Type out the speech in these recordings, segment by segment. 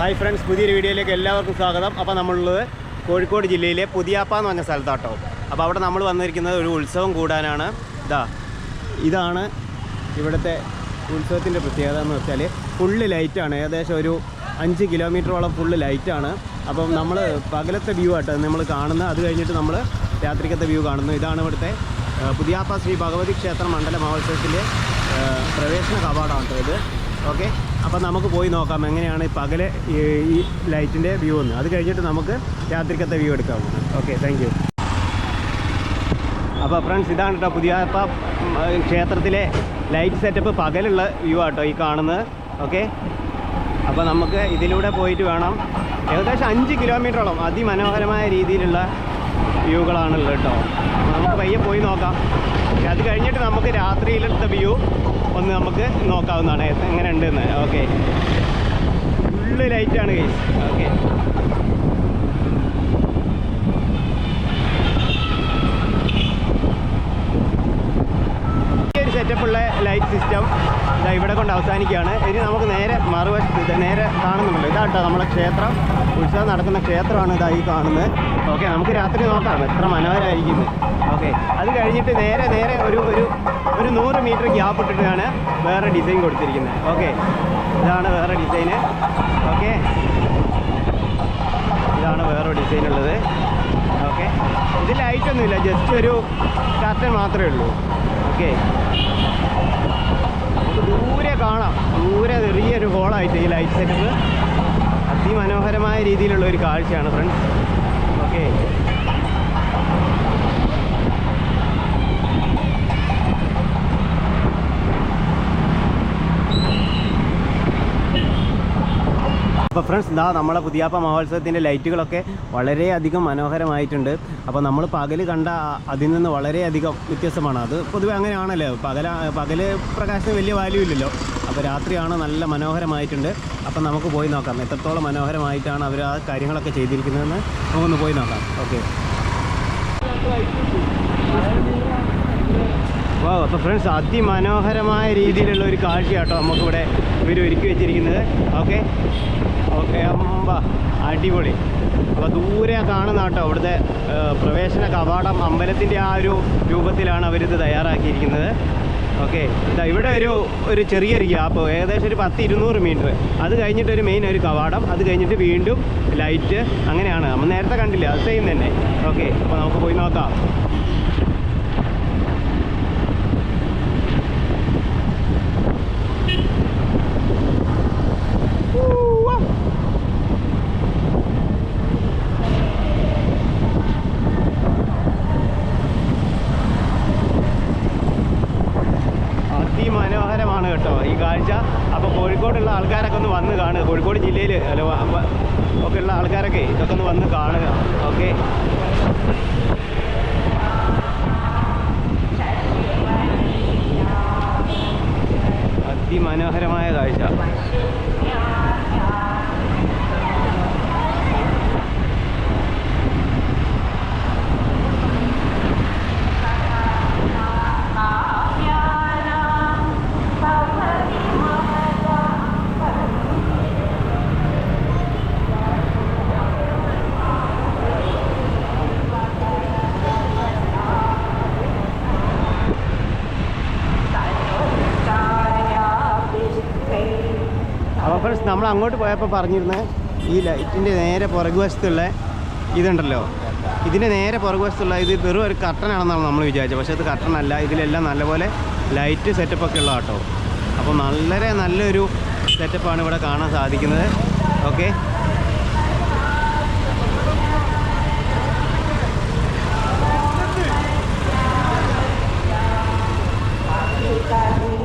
Hi friends പുതിയൊരു വീഡിയോയിലേക്ക് എല്ലാവർക്കും സ്വാഗതം. അപ്പോൾ നമ്മളുള്ളത് കോഴിക്കോട് ജില്ലയിലെ പുതിയാപ്പ എന്ന് പറഞ്ഞ സ്ഥലത്താട്ടോ. അപ്പോൾ അവിടെ നമ്മൾ വന്നിരിക്കുന്നത് ഒരു ഉത്സവം കൂടാനാണ്. ഇതാ ഇതാണ് ഇവിടുത്തെ ഉത്സവത്തിന്റെ പ്രത്യേകത എന്ന് വെച്ചാൽ ഫുള്ള് ലൈറ്റാണ് ഏകദേശം ഒരു അഞ്ച് കിലോമീറ്ററോളം ഫുള്ള് ലൈറ്റാണ് അപ്പം നമ്മൾ പകലത്തെ വ്യൂ ആട്ടോ നമ്മൾ കാണുന്നത്. അത് കഴിഞ്ഞിട്ട് നമ്മൾ രാത്രിക്കത്തെ വ്യൂ കാണുന്നു. ഇതാണ് ഇവിടുത്തെ പുതിയാപ്പ ശ്രീ ഭഗവതി ക്ഷേത്ര മണ്ഡല മഹോത്സവത്തിന്റെ പ്രവേശന കവാടമാണ് ഇത്. ഓക്കെ? അപ്പം നമുക്ക് പോയി നോക്കാം എങ്ങനെയാണ് ഈ പകൽ ഈ ലൈറ്റിന്റെ വ്യൂ എന്ന്. അത് കഴിഞ്ഞിട്ട് നമുക്ക് രാത്രിക്കത്തെ വ്യൂ എടുക്കാം. ഓക്കെ താങ്ക് യു അപ്പോൾ ഫ്രണ്ട്സ് ഇതാണ് കേട്ടോ പുതിയ ഇപ്പം ക്ഷേത്രത്തിലെ ലൈറ്റ് സെറ്റപ്പ് പകലുള്ള വ്യൂ ആട്ടോ ഈ കാണുന്നത്. ഓക്കെ? അപ്പോൾ നമുക്ക് ഇതിലൂടെ പോയിട്ട് വേണം. ഏകദേശം അഞ്ച് കിലോമീറ്ററോളം അതിമനോഹരമായ രീതിയിലുള്ള വ്യൂകളാണുള്ളത് കേട്ടോ അപ്പോൾ നമുക്ക് പയ്യെ പോയി നോക്കാം. അത് കഴിഞ്ഞിട്ട് നമുക്ക് രാത്രിയിലെടുത്ത വ്യൂ. ഒന്ന് നമുക്ക് നോക്കാവുന്നതാണ്. എങ്ങനെ ഉണ്ടെന്ന് ഓക്കെ ഫുള്ള് ലൈറ്റാണ് കേസ് ഓക്കെ സെറ്റപ്പുള്ള ലൈറ്റ് സിസ്റ്റം ഇതാ ഇവിടെ കൊണ്ട് അവസാനിക്കുകയാണ്. ഇനി നമുക്ക് നേരെ മറുവശത്ത് നേരെ നേരെ കാണുന്നുണ്ടല്ലോ. ഇതാട്ടോ നമ്മുടെ ക്ഷേത്രം. ഉത്സവം നടക്കുന്ന ക്ഷേത്രമാണ് ഇതായി കാണുന്നത്. ഓക്കെ നമുക്ക് രാത്രി നോക്കാം എത്ര മനോഹരമായിരിക്കുന്നു ഓക്കെ അത് കഴിഞ്ഞിട്ട് നേരെ നേരെ ഒരു ഒരു ഒരു നൂറ് മീറ്റർ ഗ്യാപ്പ് ഇട്ടിട്ടാണ് വേറെ ഡിസൈൻ കൊടുത്തിരിക്കുന്നത്. ഓക്കെ ഇതാണ് വേറെ ഡിസൈന് ഓക്കെ ഇതാണ് വേറെ ഡിസൈൻ ഉള്ളത്. ഓക്കെ. ഇത് ലൈറ്റ് ഒന്നുമില്ല ജസ്റ്റ് ഒരു കർട്ടൻ മാത്രമേ ഉള്ളൂ. ഓക്കെ. നമുക്ക് ദൂരെ കാണാം. ദൂരെ ചെറിയൊരു ഹോളായിട്ട് ഈ ലൈറ്റ് സെറ്റപ്പ് അതിമനോഹരമായ രീതിയിലുള്ള ഒരു കാഴ്ചയാണ് ഫ്രണ്ട്സ് ഓക്കെ. അപ്പോൾ ഫ്രണ്ട്സ് ഇതാ നമ്മളെ പുതിയാപ്പ മഹോത്സവത്തിന്റെ ലൈറ്റുകളൊക്കെ വളരെയധികം മനോഹരമായിട്ടുണ്ട്. അപ്പോൾ നമ്മൾ പകൽ കണ്ട അതിൽ നിന്ന് വളരെയധികം വ്യത്യസ്തമാണ്. അത് പൊതുവെ അങ്ങനെയാണല്ലോ. പകല പകൽ പ്രകാശത്തിന് വലിയ വാല്യൂ ഇല്ലല്ലോ. അപ്പോൾ രാത്രിയാണ് നല്ല മനോഹരമായിട്ടുണ്ട്. അപ്പം നമുക്ക് പോയി നോക്കാം. എത്രത്തോളം മനോഹരമായിട്ടാണ് അവർ ആ കാര്യങ്ങളൊക്കെ ചെയ്തിരിക്കുന്നതെന്ന് നമുക്കൊന്ന് പോയി നോക്കാം. ഓക്കെ വാ അപ്പോൾ ഫ്രണ്ട്സ് അതിമനോഹരമായ രീതിയിലുള്ള ഒരു കാഴ്ച കേട്ടോ നമുക്കിവിടെ ഇവർ ഒരുക്കി വെച്ചിരിക്കുന്നത്. ഓക്കെ ഓക്കെ അമ്പ അടിപൊളി. അപ്പോൾ ദൂരെ കാണുന്ന കേട്ടോ അവിടുത്തെ പ്രവേശന കവാടം അമ്പലത്തിന്റെ ആ ഒരു രൂപത്തിലാണ് അവരിത് തയ്യാറാക്കിയിരിക്കുന്നത്. ഓക്കെ ഇതാ ഇവിടെ ഒരു ഒരു ചെറിയൊരു ഗ്യാപ്പ് ഏകദേശം ഒരു പത്ത് ഇരുന്നൂറ് മീറ്റർ. അത് കഴിഞ്ഞിട്ട് ഒരു മെയിൻ ഒരു കവാടം അത് കഴിഞ്ഞിട്ട് വീണ്ടും ലൈറ്റ് അങ്ങനെയാണ്. നമ്മൾ നേരത്തെ കണ്ടില്ല അത് സെയിം തന്നെ. ഓക്കെ അപ്പോൾ നമുക്ക് പോയി നോക്കാം അതിമനോഹരമാണ് കേട്ടോ ഈ കാഴ്ച. അപ്പോൾ കോഴിക്കോടുള്ള ആൾക്കാരൊക്കെ ഒന്ന് വന്ന് കാണുക. കോഴിക്കോട് ജില്ലയിൽ അല്ല ഒക്കെ ഉള്ള ആൾക്കാരൊക്കെ ഇതൊക്കെ ഒന്ന് വന്ന് കാണുക. ഓക്കെ. അതിമനോഹരമായ കാഴ്ച. ഫ്രണ്ട്സ് നമ്മൾ അങ്ങോട്ട് പോയപ്പോൾ പറഞ്ഞിരുന്നത് ഈ ലൈറ്റിന്റെ നേരെ പുറകുവശത്തുള്ള ഇതുണ്ടല്ലോ. ഇതിന്റെ നേരെ പുറകുവശത്തുള്ള ഇത് വെറും ഒരു കർട്ടനാണെന്നാണ് നമ്മൾ വിചാരിച്ചത്. പക്ഷേ ഇത് കർട്ടനല്ല. ഇതിലെല്ലാം നല്ലപോലെ ലൈറ്റ് സെറ്റപ്പൊക്കെ ഉള്ള കേട്ടോ അപ്പോൾ വളരെ നല്ലൊരു സെറ്റപ്പാണ് ഇവിടെ കാണാൻ സാധിക്കുന്നത്. ഓക്കെ. Thank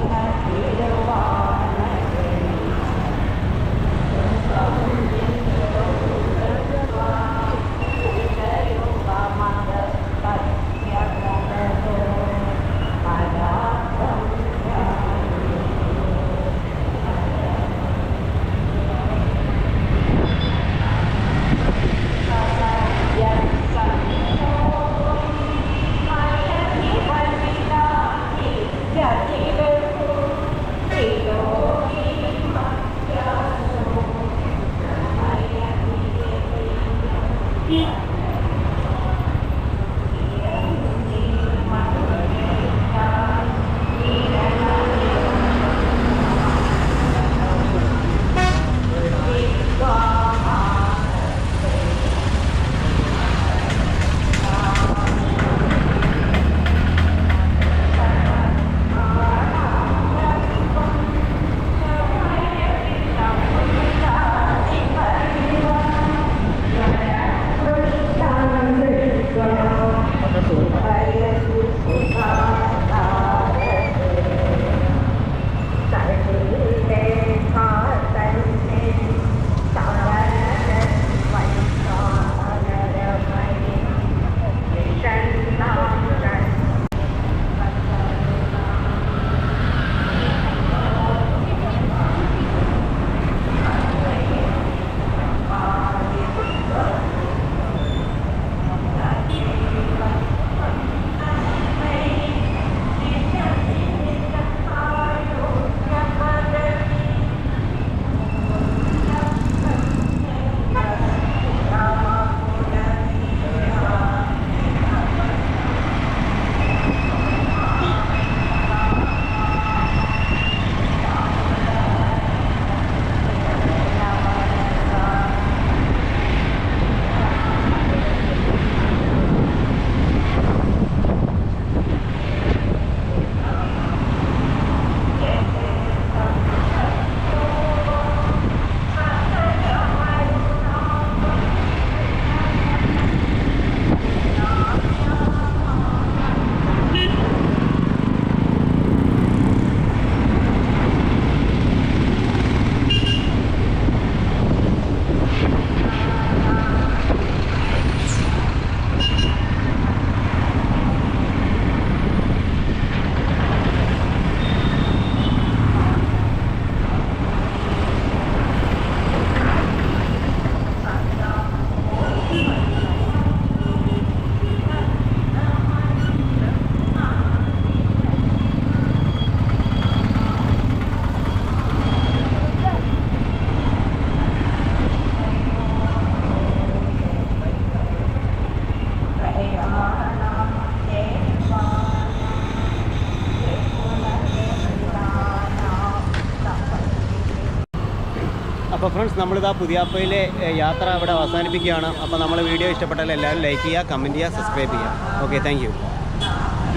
അപ്പോൾ ഫ്രണ്ട്സ് നമ്മളിതാ പുതിയാപ്പയിലെ യാത്ര ഇവിടെ അവസാനിപ്പിക്കുകയാണ്. അപ്പോൾ നമ്മൾ വീഡിയോ ഇഷ്ടപ്പെട്ടാൽ എല്ലാവരും ലൈക്ക് ചെയ്യുക കമന്റ് ചെയ്യുക സബ്സ്ക്രൈബ് ചെയ്യുക. Okay thank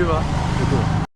U